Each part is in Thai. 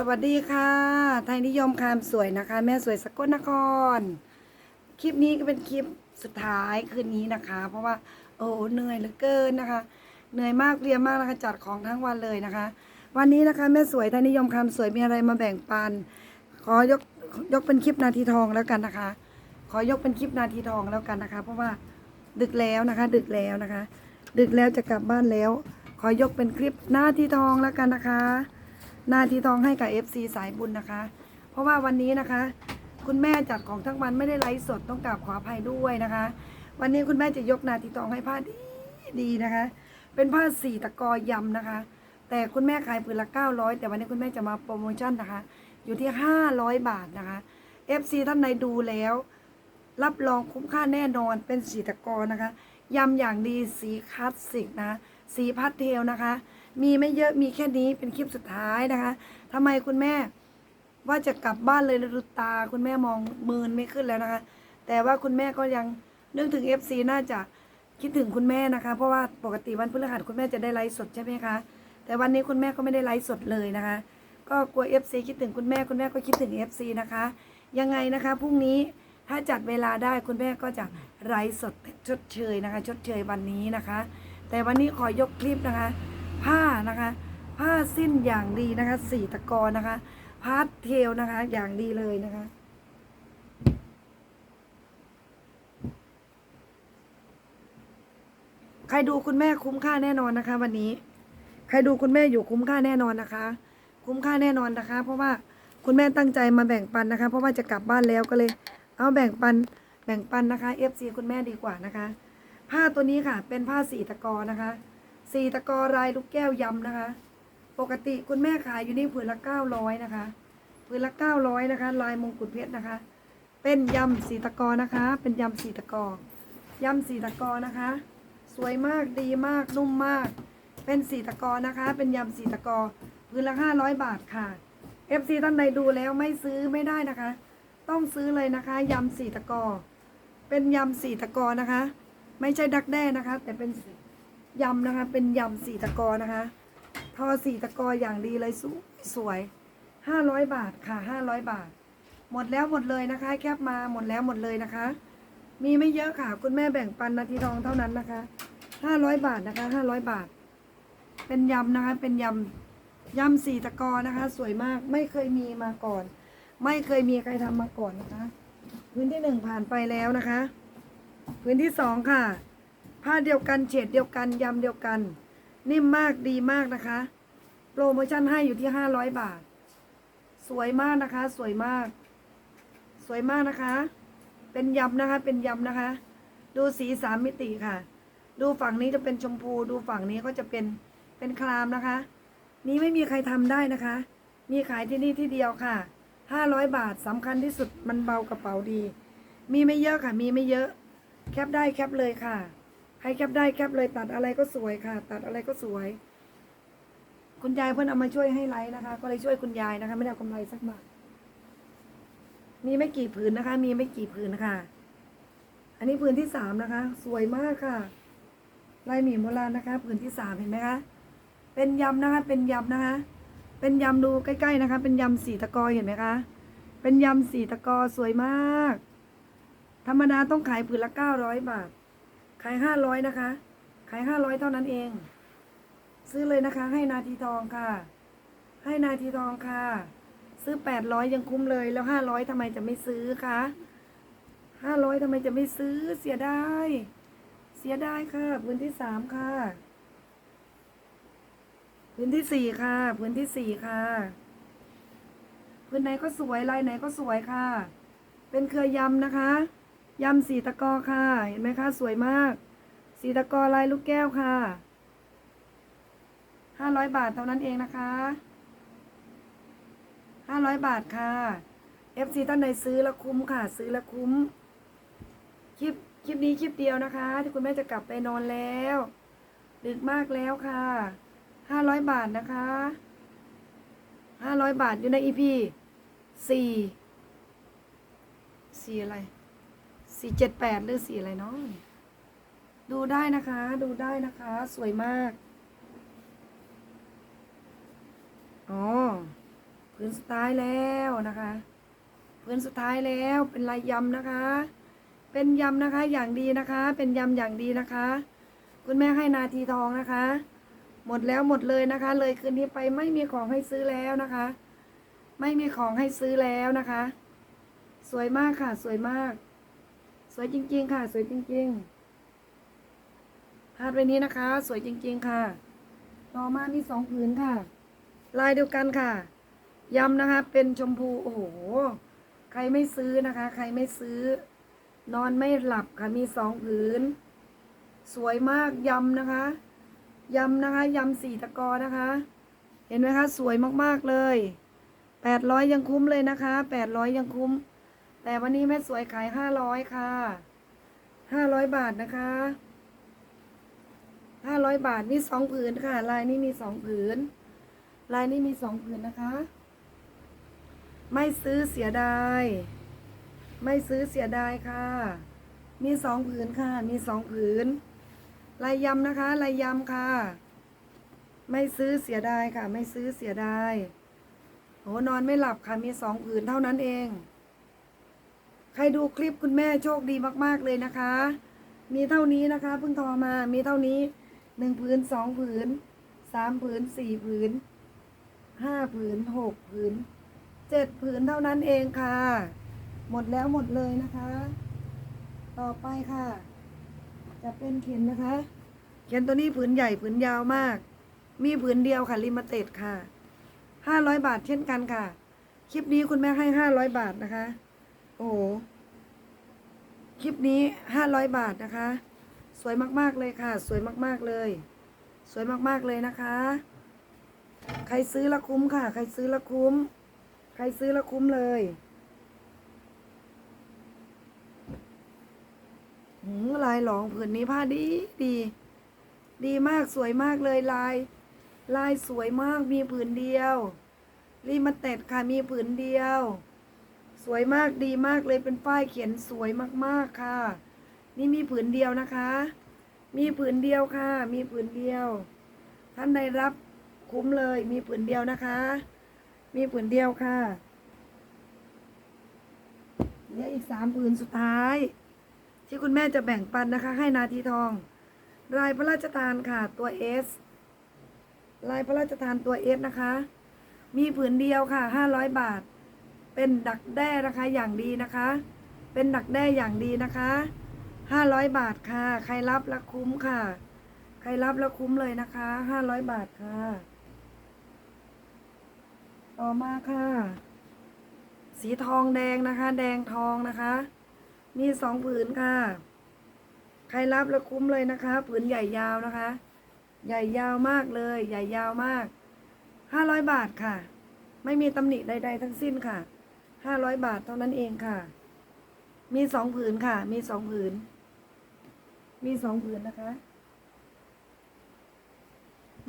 สวัสดีค่ะ ไทยนิยมคามสวยนะคะ แม่สวยสกลนคร คลิปนี้ก็เป็นคลิปสุดท้ายคืนนี้นะคะ เพราะว่า โอ้เหนื่อยเหลือเกินนะคะ เหนื่อยมากเพลียมากนะคะจัดของทั้งวันเลยนะคะ วันนี้นะคะแม่สวยไทยนิยมคามสวยมีอะไรมาแบ่งปัน ขอยกยกเป็นคลิปนาทีทองแล้วกันนะคะ ขอยกเป็นคลิปนาทีทองแล้วกันนะคะ เพราะว่าดึกแล้วนะคะ ดึกแล้วนะคะ ดึกแล้วจะกลับบ้านแล้ว ขอยกเป็นคลิปนาทีทองแล้วกันนะคะ นาทีทองให้กับ FC สายบุญนะคะ เพราะว่าวันนี้นะคะ คุณแม่จัดของทั้งวันไม่ได้ไลฟ์สดต้องกราบขออภัยด้วยนะคะ วันนี้คุณแม่จะยกนาทีทองให้ผ้าดีดีนะคะ เป็นผ้าสี่ตะกอยำนะคะ แต่คุณแม่ขายผืนละ900 แต่วันนี้คุณแม่จะมาโปรโมชั่นนะคะ อยู่ที่ 500 บาทนะคะ FC ท่านใดดูแล้ว รับรองคุ้มค่าแน่นอนเป็นสีตะกอนะคะยำอย่างดีสีคลาสสิกนะคะสีพัดเทลนะคะ มีไม่เยอะมีแค่นี้เป็นคลิปสุดท้ายนะคะทำไมคุณแม่ว่าจะกลับบ้านเลยแล้วดูตา คุณแม่มองมืนไม่ขึ้นแล้วนะคะ แต่ว่าคุณแม่ก็ยังนึกถึง FC น่าจะคิดถึงคุณแม่นะคะ เพราะว่าปกติวันพฤหัสคุณแม่จะได้ไลฟ์สดใช่ไหมคะ แต่วันนี้คุณแม่ก็ไม่ได้ไลฟ์สดเลยนะคะ ก็กลัว FC คิดถึงคุณแม่คุณแม่ก็คิดถึง FC นะคะ ยังไงนะคะพรุ่งนี้ถ้าจัดเวลาได้คุณแม่ก็จะไลฟ์สดชดเชยนะคะ ชดเชยวันนี้นะคะ แต่วันนี้ขอยกคลิปนะคะ ผ้านะคะ ผ้าสิ้นอย่างดีนะคะสีตะกอนะคะ พาร์ทเทลนะคะ อย่างดีเลยนะคะใครดูคุณแม่คุ้มค่าแน่นอนนะคะ วันนี้ ใครดูคุณแม่อยู่คุ้มค่าแน่นอนนะคะ คุ้มค่าแน่นอนนะคะ เพราะว่าคุณแม่ตั้งใจมาแบ่งปันนะคะ เพราะว่าจะกลับบ้านแล้วก็เลย เอาแบ่งปันแบ่งปันนะคะ FC คุณแม่ดีกว่านะคะ ผ้าตัวนี้ค่ะ เป็นผ้าสีตะกอนะคะ สี่ตะกอลายลูกแก้วยำนะคะ ปกติคุณแม่ขายอยู่นี่ผืนละเก้าร้อยนะคะผืนละเก้าร้อยนะคะ ลายมงกุฎเพชรนะคะ เป็นยำสีตะกอนะคะ เป็นยำสีตะกอยำสีตะกอนะคะ สวยมากดีมากนุ่มมาก เป็นสีตะกอนะคะ เป็นยำสีตะกอพื้นละห้าร้อยบาทค่ะ FC ท่านใดดูแล้วไม่ซื้อไม่ได้นะคะ ต้องซื้อเลยนะคะยำสีตะกอ เป็นยำสีตะกอนะคะ ไม่ใช่ดักแด้นะคะ แต่เป็น ยำนะคะ เป็นยำสีตะกอนะคะทอสีตะกออย่างดีเลยสวยสวยห้าร้อยบาทค่ะห้าร้อยบาท หมดแล้วหมดเลยนะคะ แคบมาหมดแล้วหมดเลยนะคะ มีไม่เยอะค่ะ คุณแม่แบ่งปันนาทีทองเท่านั้นนะคะห้าร้อยบาทนะคะห้าร้อยบาท เป็นยำนะคะ เป็นยำยำสีตะกอนะคะ สวยมากไม่เคยมีมาก่อน ไม่เคยมีใครทำมาก่อนนะคะ พื้นที่หนึ่งผ่านไปแล้วนะคะ พื้นที่สองค่ะ ผ้าเดียวกันเฉดเดียวกันยำเดียวกัน นิ่มมากดีมากนะคะ โปรโมชั่นให้อยู่ที่ห้าร้อยบาท สวยมากนะคะ สวยมาก สวยมากนะคะ เป็นยำนะคะ เป็นยำนะคะ ดูสีสามมิติค่ะ ดูฝั่งนี้จะเป็นชมพู ดูฝั่งนี้ก็จะเป็นเป็นครามนะคะ นี้ไม่มีใครทำได้นะคะ มีขายที่นี่ที่เดียวค่ะห้าร้อยบาทสำคัญที่สุดมันเบากระเป๋าดี มีไม่เยอะค่ะ มีไม่เยอะ แคปได้แคปเลยค่ะ ใครแคปได้แคปเลยตัดอะไรก็สวยค่ะ ตัดอะไรก็สวย คุณยายเพื่อนเอามาช่วยให้ไลฟ์นะคะ ก็เลยช่วยคุณยายนะคะ ไม่ได้กำไรสักบาทมีไม่กี่ผืนนะคะ มีไม่กี่ผืนค่ะ อันนี้ผืนที่สามนะคะ สวยมากค่ะลายหมีโบราณนะคะ ผืนที่สามเห็นไหมคะเป็นยำนะคะ เป็นยำนะคะ เป็นยำดูใกล้ๆนะคะ เป็นยำสีตะกอเห็นไหมคะ เป็นยำสีตะกอสวยมาก ธรรมดาต้องขายผืนละเก้าร้อยบาท ขายห้าร้อยนะคะ ขายห้าร้อยเท่านั้นเอง ซื้อเลยนะคะ ให้นาทีทองค่ะ ให้นาทีทองค่ะ ซื้อแปดร้อยยังคุ้มเลย แล้วห้าร้อยทำไมจะไม่ซื้อคะห้าร้อยทำไมจะไม่ซื้อ เสียดาย เสียดายค่ะพื้นที่สามค่ะ พื้นที่สี่ค่ะ พื้นที่สี่ค่ะ พื้นไหนก็สวยลายไหนก็สวยค่ะ เป็นเครือยำนะคะ ยำสีตะกอค่ะ เห็นไหมคะ สวยมาก สีตะกอลายลูกแก้วค่ะห้าร้อยบาทเท่านั้นเองนะคะห้าร้อยบาทค่ะ FC ท่านใดซื้อแล้วคุ้มค่ะ ซื้อแล้วคุ้ม คลิปคลิปนี้คลิปเดียวนะคะ ที่คุณแม่จะกลับไปนอนแล้ว ดึกมากแล้วค่ะห้าร้อยบาทนะคะห้าร้อยบาทอยู่ในอีพีสี่สี่อะไร สี่เจ็ดแปดหรือสี่อะไรเนาะดูได้นะคะ ดูได้นะคะ สวยมาก อ๋อผืนสุดท้ายแล้วนะคะผืนสุดท้ายแล้วเป็นลายยำนะคะ เป็นยำนะคะอย่างดีนะคะ เป็นยำอย่างดีนะคะ คุณแม่ให้นาทีทองนะคะ หมดแล้วหมดเลยนะคะ เลยคืนนี้ไปไม่มีของให้ซื้อแล้วนะคะ ไม่มีของให้ซื้อแล้วนะคะ สวยมากค่ะ สวยมาก สวยจริง ๆ ค่ะ สวยจริง ๆ พาดไว้นี้นะคะ สวยจริง ๆ ค่ะ ต่อมามีสองผืนค่ะ ลายเดียวกันค่ะยำนะคะ เป็นชมพู โอ้โห ใครไม่ซื้อนะคะ ใครไม่ซื้อ นอนไม่หลับค่ะ มีสองผืน สวยมากยำนะคะยำนะคะยำสี่ตะกอนะคะ เห็นไหมคะ สวยมากๆเลยแปดร้อยยังคุ้มเลยนะคะแปดร้อยยังคุ้ม แต่วันนี้แม่สวยขายห้าร้อยค่ะห้าร้อยบาทนะคะห้าร้อยบาทมีสองผืนค่ะ ลายนี้มีสองผืน ลายนี้มีสองผืนนะคะ ไม่ซื้อเสียดาย ไม่ซื้อเสียดายค่ะ มีสองผืนค่ะ มีสองผืน ลายยำนะคะ ลายยำค่ะ ไม่ซื้อเสียดายค่ะ ไม่ซื้อเสียดายโหนอนไม่หลับค่ะ มีสองผืนเท่านั้นเอง ใครดูคลิปคุณแม่โชคดีมากๆเลยนะคะ มีเท่านี้นะคะเพิ่งทรมา มีเท่านี้หนึ่งผืนสองผืนสามผืนสี่ผืนห้าผืนหกผืนเจ็ดผืนเท่านั้นเองค่ะ หมดแล้วหมดเลยนะคะ ต่อไปค่ะ จะเป็นเข็นนะคะ เข็นตัวนี้ผืนใหญ่ผืนยาวมาก มีผืนเดียวค่ะลิมิเต็ดค่ะห้าร้อยบาทเช่นกันค่ะ คลิปนี้คุณแม่ให้ห้าร้อยบาทนะคะ โอ้โหคลิปนี้ห้าร้อยบาทนะคะ สวยมาก ๆ เลยค่ะ สวยมาก ๆ เลย สวยมาก ๆ เลยนะคะ ใครซื้อละคุ้มค่ะ ใครซื้อละคุ้ม ใครซื้อละคุ้มเลยหืมลายหลองผืนนี้ผ้าดีดี ดีมากสวยมากเลยลาย ลายสวยมากมีผืนเดียวรีมาเต็ดค่ะมีผืนเดียว สวยมากดีมากเลยเป็นป้ายเขียนสวยมากๆค่ะ นี่มีผืนเดียวนะคะ มีผืนเดียวค่ะ มีผืนเดียว ท่านใดรับคุ้มเลย มีผืนเดียวนะคะ มีผืนเดียวค่ะเหลืออีกสามผืนสุดท้าย ที่คุณแม่จะแบ่งปันนะคะ ให้นาทีทอง ลายพระราชทานค่ะตัวเอสลายพระราชทานตัวเอสนะคะ มีผืนเดียวค่ะห้าร้อยบาท เป็นดักแด้นะคะอย่างดีนะคะ เป็นดักแด้อย่างดีนะคะห้าร้อยบาทค่ะ ใครรับแล้วคุ้มค่ะ ใครรับแล้วคุ้มเลยนะคะห้าร้อยบาทค่ะ ต่อมาค่ะ สีทองแดงนะคะ แดงทองนะคะ มีสองผืนค่ะ ใครรับแล้วคุ้มเลยนะคะ ผืนใหญ่ยาวนะคะ ใหญ่ยาวมากเลย ใหญ่ยาวมากห้าร้อยบาทค่ะ ไม่มีตำหนิใด ๆ ทั้งสิ้นค่ะ ห้าร้อยบาทเท่านั้นเองค่ะ มีสองผืนค่ะ มีสองผืน มีสองผืนนะคะ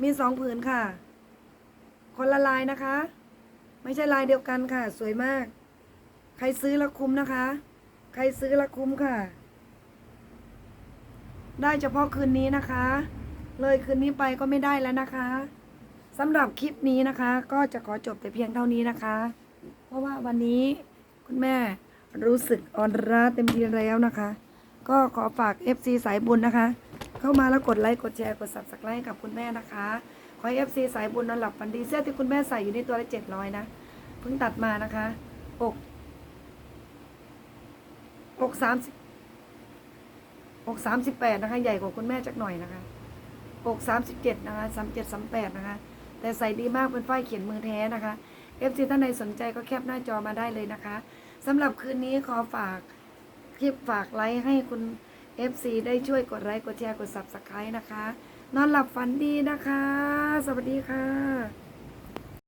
มีสองผืนค่ะ คนละลายนะคะ ไม่ใช่ลายเดียวกันค่ะ สวยมาก ใครซื้อแล้วคุ้มนะคะ ใครซื้อแล้วคุ้มค่ะ ได้เฉพาะคืนนี้นะคะ เลยคืนนี้ไปก็ไม่ได้แล้วนะคะสำหรับคลิปนี้นะคะ ก็จะขอจบแต่เพียงเท่านี้นะคะ เพราะว่าวันนี้คุณแม่รู้สึกอ่อนล้าเต็มทีแล้วนะคะ ก็ขอฝาก FC สายบุญนะคะ เข้ามาแล้วกดไลค์กดแชร์กด subscribe กับคุณแม่นะคะ ขอให้ FC สายบุญนอนหลับฝันดีเสื้อที่คุณแม่ใส่อยู่ในตัวละเจ็ดร้อยนะเพิ่งตัดมานะคะอกอกสามสิบอกสามสิบแปดนะคะ ใหญ่กว่าคุณแม่จักหน่อยนะคะอกสามสิบเจ็ดนะคะสามเจ็ดสามแปดนะคะ แต่ใส่ดีมากเป็นฝ้ายเขียนมือแท้นะคะ FC ท่านใดสนใจก็แคปหน้าจอมาได้เลยนะคะสำหรับคืนนี้ขอฝากคลิปฝากไลค์ให้คุณ FC ได้ช่วยกดไลค์กดแชร์กด Subscribe นะคะ นอนหลับฝันดีนะคะ สวัสดีค่ะ